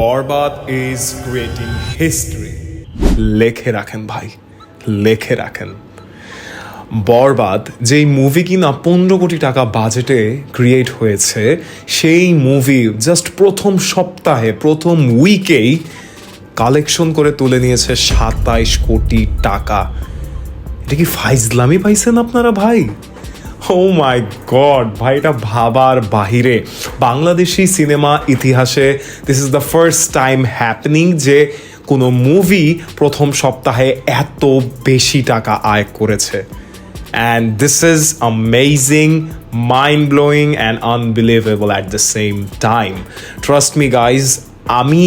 Borbaad is creating history লেখে রাখেন ভাই, লেখে রাখেন। বরবাদ যেই মুভি কিনা পনেরো কোটি টাকা বাজেটে ক্রিয়েট হয়েছে, সেই মুভি জাস্ট প্রথম সপ্তাহে, প্রথম উইকেই কালেকশন করে তুলে নিয়েছে সাতাইশ কোটি টাকা। এটা কি ফাইজলামি পাইছেন আপনারা ভাই? ও মাই গড ভাই, এটা ভাবার বাহিরে। বাংলাদেশি সিনেমা ইতিহাসে this is the first time happening যে কোনো মুভি প্রথম সপ্তাহে এত বেশি টাকা আয় করেছে। And this is amazing mind blowing and unbelievable at the same time trust me guys আমি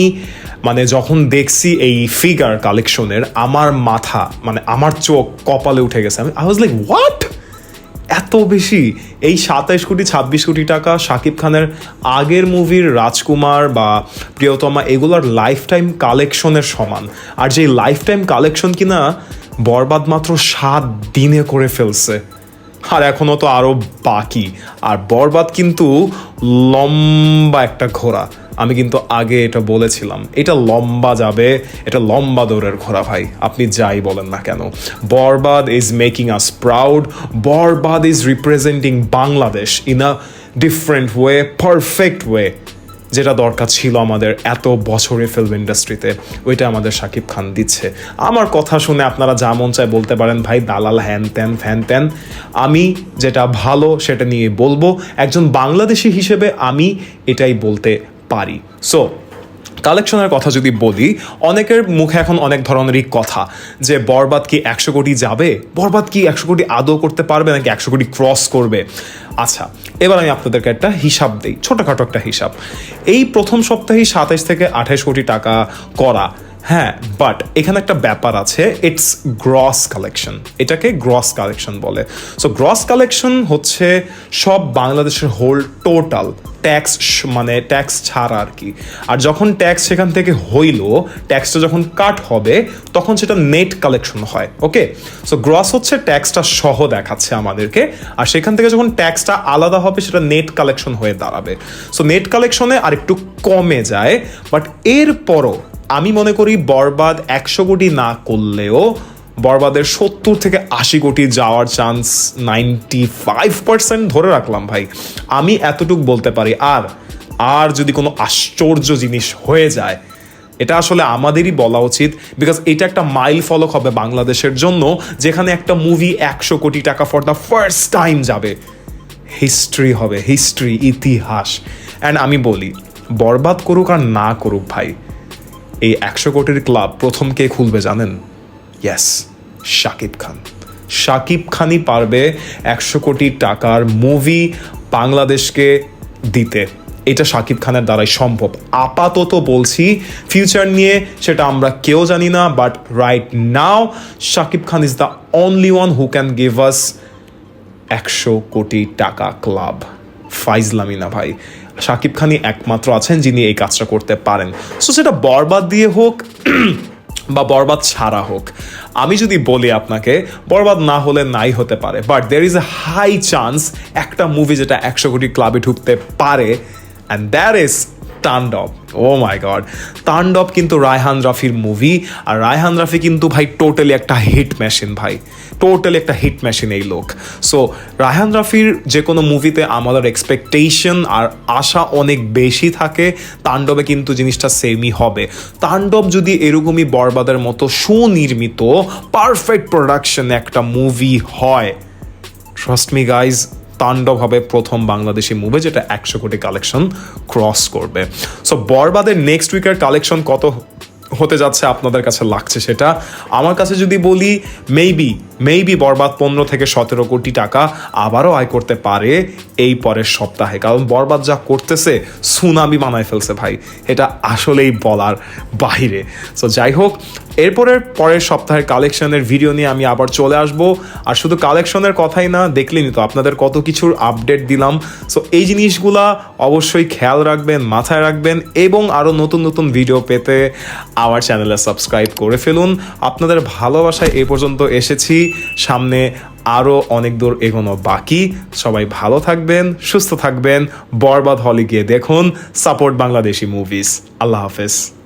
মানে যখন দেখছি এই ফিগার কালেকশনের আমার মাথা মানে আমার চোখ কপালে উঠে গেছে। আমি আই ওয়াজ লাইক হোয়াট এত বেশি? এই সাতাইশ কোটি, ছাব্বিশ কোটি টাকা শাকিব খানের আগের মুভির রাজকুমার বা প্রিয়তমা এগুলোর লাইফ টাইম কালেকশনের সমান। আর যে লাইফ টাইম কালেকশন কিনা বরবাদ মাত্র সাত দিনে করে ফেলছে। আর এখনও তো আরও বাকি। আর বরবাদ কিন্তু লম্বা একটা ঘোড়া। আমি কিন্তু আগে এটা বলেছিলাম। এটা লম্বা যাবে, এটা লম্বা দৌড়ের ঘোড়া ভাই, আপনি যাই বলেন না কেন। Borbaad is making us proud Borbaad is representing Bangladesh in a different way perfect way যেটা দরকার ছিল আমাদের এত বছরে ফিল্ম ইন্ডাস্ট্রিতে ওইটা আমাদের শাকিব খান দিচ্ছে। আমার কথা শুনে আপনারা যা মন চায় বলতে পারেন, ভাই, দালাল হ্যান ত্যান, ফ্যান ত্যান। আমি যেটা ভালো সেটা নিয়ে বলব, একজন বাংলাদেশি হিসেবে আমি এটাই বলতে পারি। সো কালেকশনের কথা যদি বলি, অনেকের মুখে এখন অনেক ধরনেরই কথা যে, বরবাদ কি একশো কোটি যাবে? বরবাদ কি একশো কোটি আদৌ করতে পারবে নাকি একশো কোটি ক্রস করবে? আচ্ছা এবার আমি আপনাদেরকে একটা হিসাব দিই, ছোটোখাটো একটা হিসাব। এই প্রথম সপ্তাহেই সাতাইশ থেকে আঠাইশ কোটি টাকা করা হ্যাঁ বাট এখানে একটা ব্যাপার আছে ইটস গ্রস কালেকশন এটাকে গ্রস কালেকশন বলে। সো গ্রস কালেকশন হচ্ছে সব বাংলাদেশের হোল টোটাল ট্যাক্স মানে ট্যাক্স ছাড়া আর কি। আর যখন ট্যাক্স সেখান থেকে হইল ট্যাক্সটা যখন কাট হবে, তখন সেটা নেট কালেকশন হয় ওকে সো গ্রস হচ্ছে ট্যাক্সটা সহ দেখাচ্ছে আমাদেরকে, আর সেখান থেকে যখন ট্যাক্সটা আলাদা হবে, সেটা নেট কালেকশন হয়ে দাঁড়াবে। সো নেট কালেকশনে আর একটু কমে যায় বাট এরপরও আমি মনে করি বরবাদ একশো কোটি না করলেও বরবাদের সত্তর থেকে আশি কোটি যাওয়ার চান্স নাইনটি ফাইভ পার্সেন্ট ধরে রাখলাম ভাই। আমি এতটুক বলতে পারি, আর আর যদি কোনো আশ্চর্য জিনিস হয়ে যায়, এটা আসলে আমাদেরই বলা উচিত বিকজ এটা একটা মাইল ফলক হবে বাংলাদেশের জন্য, যেখানে একটা মুভি একশো কোটি টাকা ফর দ্য ফার্স্ট টাইম যাবে। হিস্ট্রি হবে হিস্ট্রি ইতিহাস। অ্যান্ড আমি বলি, বরবাদ করুক আর না করুক ভাই এই একশো কোটির ক্লাব প্রথম কে খুলবে জানেন? ইয়েস শাকিব খান। শাকিব খানই পারবে একশো কোটি টাকার মুভি বাংলাদেশকে দিতে। এটা শাকিব খানের দ্বারাই সম্ভব। আপাতত বলছি ফিউচার নিয়ে সেটা আমরা কেউ জানি না but right now Shakib Khan is the only one who can give us একশো কোটি টাকা ক্লাব ফাইজলামি না ভাই। শাকিব খানই একমাত্র আছেন যিনি এই কাজটা করতে পারেন। সো সেটা বরবাদ দিয়ে হোক বা বরবাদ ছাড়া হোক। আমি যদি বলি আপনাকে, বরবাদ না হলে নাই হতে পারে but there is a high chance একটা মুভি যেটা একশো কোটি ক্লাবে ঢুকতে পারে অ্যান্ড দ্যার ইজ তাণ্ডব। ও মাই গড তাণ্ডব কিন্তু রায়হান রাফির মুভি আর রায়হান রাফি কিন্তু ভাই টোটালি একটা হিট মেশিন ভাই। টোটালি একটা হিট মেশিন এই লোক। সো রায়হান রাফির যে কোনো মুভিতে আমাদের এক্সপেকটেশন আর আশা অনেক বেশি থাকে, তাণ্ডবে কিন্তু জিনিসটা সেমই হবে। তাণ্ডব যদি এরকমই বরবাদের মতো সুনির্মিত পারফেক্ট প্রোডাকশন একটা মুভি হয়। ট্রাস্ট মি গাইজ তাণ্ডব হবে প্রথম বাংলাদেশি মুভি যেটা একশো কোটি কালেকশন ক্রস করবে। সো বরবাদের নেক্সট উইকের কালেকশন কত হতে যাচ্ছে আপনাদের কাছে লাগছে সেটা? আমার কাছে যদি বলি মেবি মেবি বরবাদ পনেরো থেকে সতেরো কোটি টাকা আবারও আয় করতে পারে এই পরের সপ্তাহে। কারণ বরবাদ যা করতেছে, সুনামি বানায় ফেলছে ভাই। এটা আসলেই বলার বাইরে। সো যাই হোক, এরপরের পরের সপ্তাহের কালেকশনের ভিডিও নিয়ে আমি আবার চলে আসব। আর শুধু কালেকশনের কথাই না দেখলেনি তো আপনাদের কত কিছুর আপডেট দিলাম। সো এই জিনিসগুলা অবশ্যই খেয়াল রাখবেন, মাথায় রাখবেন এবং আরও নতুন নতুন ভিডিও পেতে আমার চ্যানেলে সাবস্ক্রাইব করে ফেলুন। আপনাদের ভালোবাসায় এ পর্যন্ত এসেছি। সামনে আরও অনেক দূর এগোনো বাকি। সবাই ভালো থাকবেন, সুস্থ থাকবেন। বরবাদ হলে গিয়ে দেখুন, সাপোর্ট বাংলাদেশি মুভিজ আল্লাহ হাফেজ।